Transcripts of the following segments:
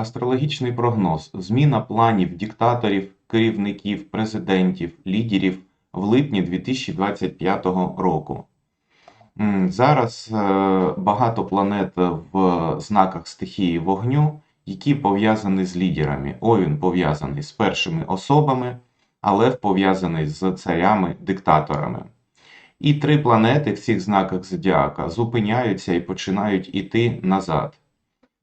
Астрологічний прогноз. Зміна планів диктаторів, керівників, президентів, лідерів в липні 2025 року. Зараз е, багато планет в знаках стихії вогню, які пов'язані з лідерами. Овін пов'язаний з першими особами, а Лев пов'язаний з царями-диктаторами. І три планети в цих знаках зодіака зупиняються і починають іти назад.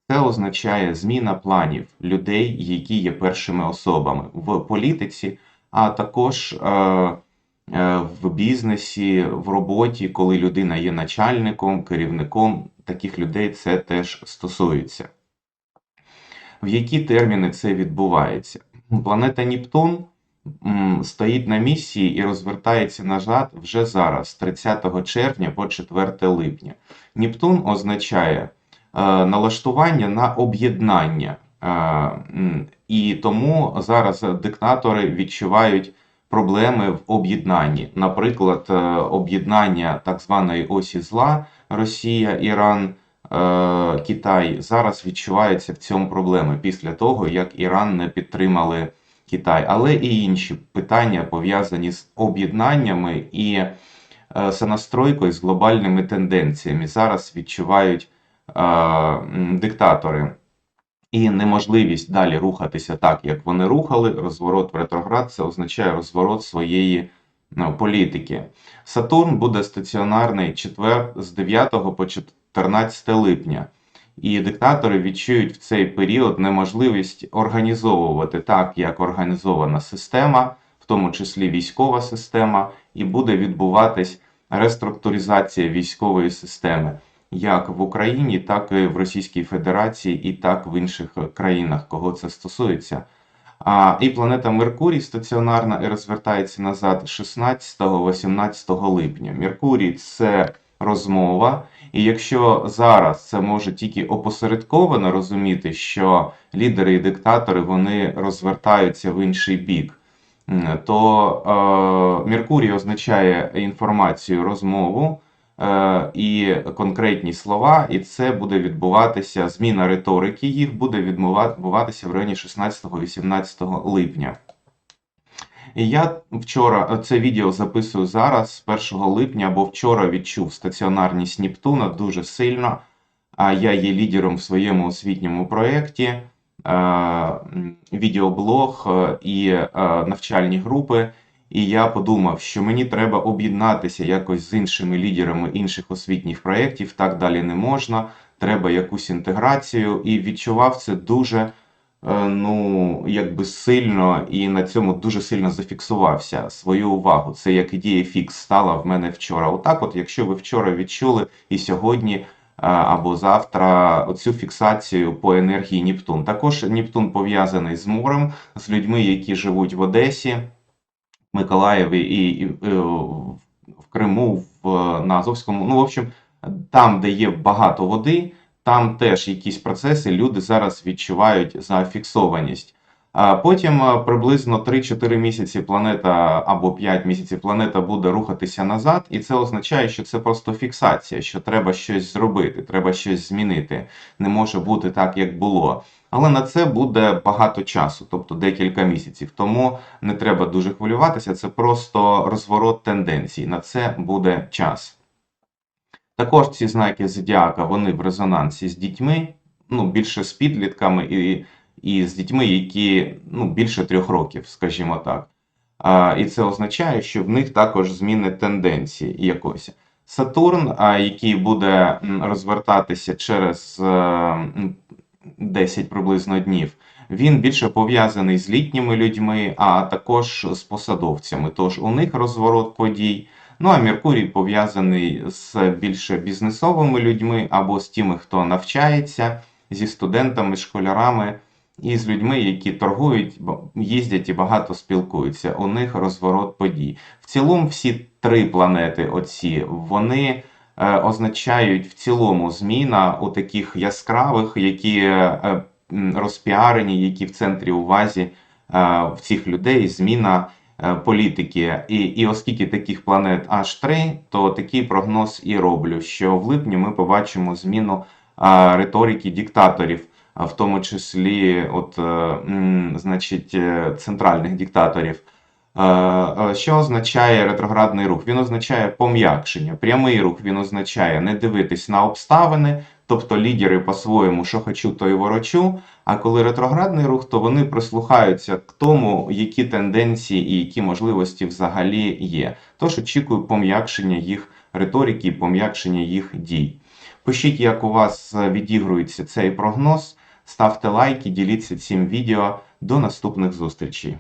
Це означає зміна планів людей, які є першими особами в політиці, а також е, е, в бізнесі, в роботі, коли людина є начальником, керівником, таких людей це теж стосується. В які терміни це відбувається? Планета Нептун стоїть на місії і розвертається назад вже зараз, з 30 червня по 4 липня. Нептун означає налаштування на об'єднання. Е, І тому зараз диктатори відчувають проблеми в об'єднанні. Наприклад, е, об'єднання так званої осі зла Росія, Іран, е, Китай зараз відчуваються в цьому проблеми після того, як Іран не підтримали Китай, але і інші питання пов'язані з об'єднаннями і е, сонастройкою з глобальними тенденціями. Зараз відчувають е, диктатори. І неможливість далі рухатися так, як вони рухали. Розворот в ретроград це означає розворот своєї ну, політики. Сатурн буде стаціонарний четвер з 9 по 14 липня. І диктатори відчують в цей період неможливість організовувати так, як організована система, в тому числі військова система, і буде відбуватись реструктуризація військової системи, як в Україні, так і в Російській Федерації, і так в інших країнах, кого це стосується. А, і планета Меркурій стаціонарна і розвертається назад 16-18 липня. Меркурій це розмова. І якщо зараз це може тільки опосередковано розуміти, що лідери і диктатори вони розвертаються в інший бік, то е, Меркурій означає інформацію, розмову е, і конкретні слова, і це буде відбуватися, зміна риторики їх буде відбуватися в районі 16-18 липня. І я вчора це відео записую зараз, з 1 липня, бо вчора відчув стаціонарність Нептуна дуже сильно. А я є лідером в своєму освітньому проєкті, е, відеоблог е, і е, навчальні групи. І я подумав, що мені треба об'єднатися якось з іншими лідерами інших освітніх проєктів. Так далі не можна. Треба якусь інтеграцію, і відчував це дуже е, ну, якби сильно і на цьому дуже сильно зафіксувався свою увагу. Це як ідея фікс стала в мене вчора. Отак, от, якщо ви вчора відчули і сьогодні е, або завтра оцю фіксацію по енергії Нептун. Також Нептун пов'язаний з морем, з людьми, які живуть в Одесі, Миколаєві і, і і в Криму, в, на Азовському. Ну, в общем, там, де є багато води, там теж якісь процеси люди зараз відчувають зафіксованість. Потім е, приблизно 3-4 місяці планета або 5 місяців планета буде рухатися назад, і це означає, що це просто фіксація, що треба щось зробити, треба щось змінити. Не може бути так, як було. Але на це буде багато часу, тобто декілька місяців. Тому не треба дуже хвилюватися, це просто розворот тенденцій. На це буде час. Також ці знаки зодіака вони в резонансі з дітьми, ну більше з підлітками і, і з дітьми, які ну, більше трьох років, скажімо так. А, і це означає, що в них також зміни тенденції якось. Сатурн, а, який буде розвертатися через е, 10 приблизно днів, він більше пов'язаний з літніми людьми, а також з посадовцями. Тож у них розворот подій. Ну а Меркурій пов'язаний з більше бізнесовими людьми або з тими, хто навчається, зі студентами, школярами і з людьми, які торгують, їздять і багато спілкуються. У них розворот подій. В цілому всі три планети, оці, вони е, означають в цілому зміна у таких яскравих, які е, розпіарені, які в центрі увазі е, в цих людей зміна е, політики. І, і оскільки таких планет аж три, то такий прогноз і роблю, що в липні ми побачимо зміну е, риторики диктаторів. В тому числі от, е, значить, е, центральних диктаторів. Е, Що означає ретроградний рух? Він означає пом'якшення. Прямий рух він означає не дивитись на обставини, тобто лідери по-своєму, що хочу, то й ворочу. А коли ретроградний рух, то вони прислухаються к тому, які тенденції і які можливості взагалі є. Тож очікую пом'якшення їх риторики, пом'якшення їх дій. Пишіть, як у вас відігрується цей прогноз. Ставте лайки, діліться цим відео. До наступних зустрічей.